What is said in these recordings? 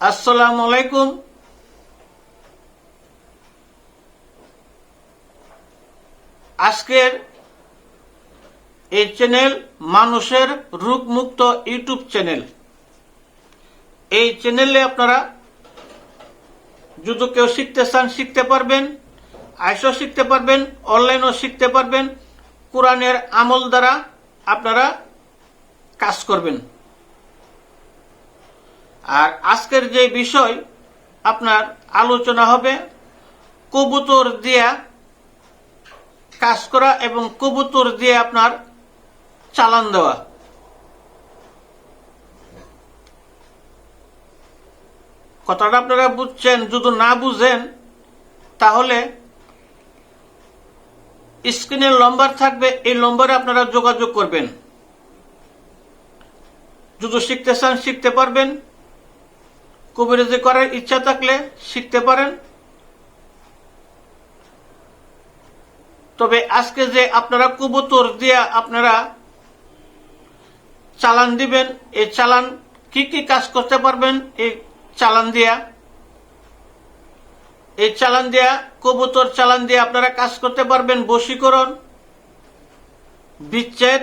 আসসালামু আলাইকুম। আজকের এই চ্যানেল মানুষের রোগমুক্ত ইউটিউব চ্যানেল। এই চ্যানেলে আপনারা যদি কেউ শিখতে চান, শিখতে পারবেন আইসও শিখতে পারবেন, অনলাইনও শিখতে পারবেন, কোরআনের আমল দ্বারা আপনারা কাজ করবেন। আর আজকের যে বিষয়, আপনার আলোচনা হবে কবুতর দিয়া কাজ করা এবং কবুতর দিয়ে আপনার চালান দেওয়া। কথাটা আপনারা বুঝছেন, যদি না বুঝেন, তাহলে স্ক্রিনের নম্বর থাকবে, এই নম্বরে আপনারা যোগাযোগ করবেন। যদি শিখতে চান, শিখতে পারবেন। কবিরাজি করার ইচ্ছা থাকলে শিখতে পারেন। তবে আজকে যে আপনারা কবুতর দিয়া আপনারা চালান দিবেন এই চালান কি কি কাজ করতে পারবেন, এই চালান দিয়া? এই চালান দিয়া, কবুতর চালান দিয়ে আপনারা কাজ করতে পারবেন বশীকরণ, বিচ্ছেদ,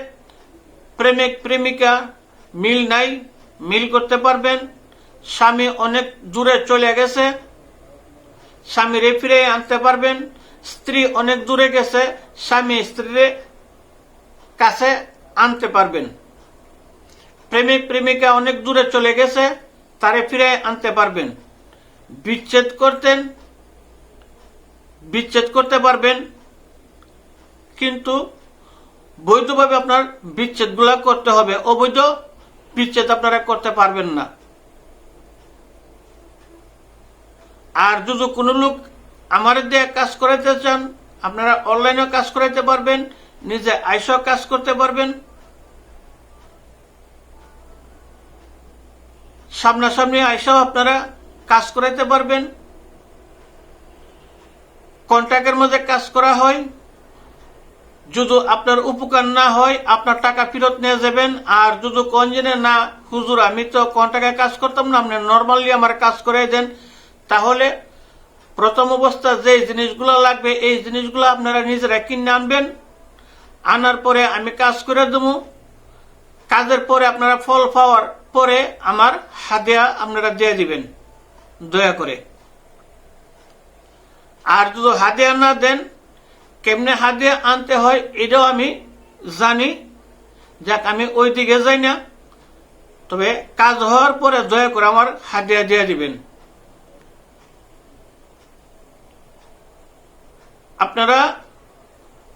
প্রেমিক, প্রেমিকা, মিল নাই, মিল করতে পারবেন। স্বামী অনেক দূরে চলে গেছে। স্বামীরে ফিরে আনতে পারবেন। স্ত্রী অনেক দূরে গেছে। স্বামী স্ত্রীর কাছে আনতে পারবেন। প্রেমিক, প্রেমিকা অনেক দূরে চলে গেছে, তারে ফিরে আনতে পারবেন। বিচ্ছেদ করতেন, বিচ্ছেদ করতে পারবেন। কিন্তু বৈধভাবে আপনার বিচ্ছেদগুলা করতে হবে। অবৈধ বিচ্ছেদ আপনারা করতে পারবেন না। আর যদি কোনো লোক আমার দিয়ে কাজ করাইতে চান, আপনারা অনলাইনেও কাজ করাইতে পারবেন, নিজে আইসও কাজ করতে পারবেন। সামনাসামনি আইসাও আপনারা কাজ করাইতে পারবেন। কন্ট্রাক্টের মধ্যে কাজ করা হয়। যদি আপনার উপকার না হয়, আপনার টাকা ফেরত নিয়ে যাবেন। আর যদি কনজেনে না, হুজুর, আমি তো কন্ট্রাক্টে কাজ করতাম না, আপনি নর্মালি আমার কাজ করে দেন। তাহলে প্রথম অবস্থা যে জিনিসগুলো লাগবে, এই জিনিসগুলো আপনারা নিজেরা কিনে আনবেন। আনার পরে আমি কাজ করে দেবো। কাজের পরে আপনারা ফল পাওয়ার পরে আমার হাদিয়া আপনারা দিয়ে দিবেন, দয়া করে। আর যদি হাদিয়া না দেন, কেমনে হাদিয়া আনতে হয় এটাও আমি জানি। যাক, আমি ওই দিকে যাই না। তবে কাজ হওয়ার পরে দয়া করে আমার হাদিয়া দিয়ে দিবেন। আপনারা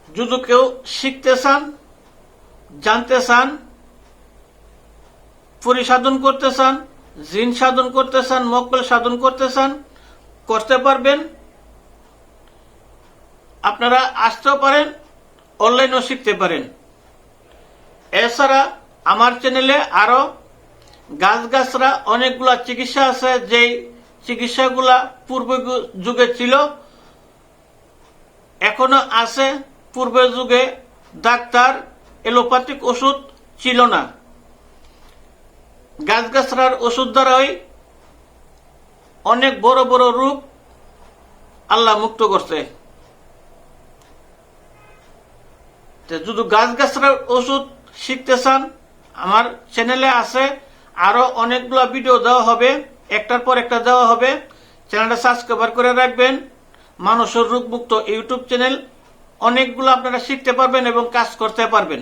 যদি কেউ শিখতে চান, জানতে চান, পরিসাধন করতে চান, জিন সাধন করতে চান, মক্কল সাধন করতে চান, করতে পারবেন। আপনারা আসতেও পারেন, অনলাইনও শিখতে পারেন। এছাড়া আমার চ্যানেলে আরও গাছ গাছরা অনেকগুলা চিকিৎসা আছে, যেই চিকিৎসাগুলা পূর্ব যুগে ছিল এখনও আছে, পূর্বের যুগে ডাক্তার, এলোপ্যাথিক ওষুধ ছিল না। গাছগাছড়ার ওষুধ দ্বারাই অনেক বড় বড় রোগ আল্লাহ মুক্ত করছে। যদি গাছগাছড়ার ওষুধ শিখতে চান, আমার চ্যানেলে আছে, আরও অনেকগুলো ভিডিও দেওয়া হবে, একটার পর একটা দেওয়া হবে। চ্যানেলটা সাবস্ক্রাইবার করে রাখবেন। মানুষের রোগমুক্ত ইউটিউব চ্যানেল অনেকগুলো আপনারা শিখতে পারবেন এবং কাজ করতে পারবেন।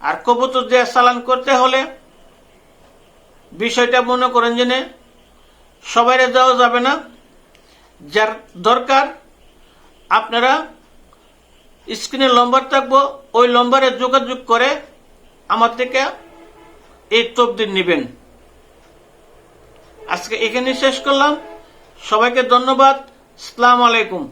আর কবুতর দিয়ে চালান করতে হলে বিষয়টা মনে করেন জেনে সবাই দেওয়া যাবে না। যার দরকার, আপনারা স্ক্রিনে লম্বার থাকব, ওই লম্বারে যোগাযোগ করে আমার থেকে এই তবদিন নেবেন। আজকে এখানে শেষ করলাম। সবাইকে ধন্যবাদ। সালাম আলাইকুম।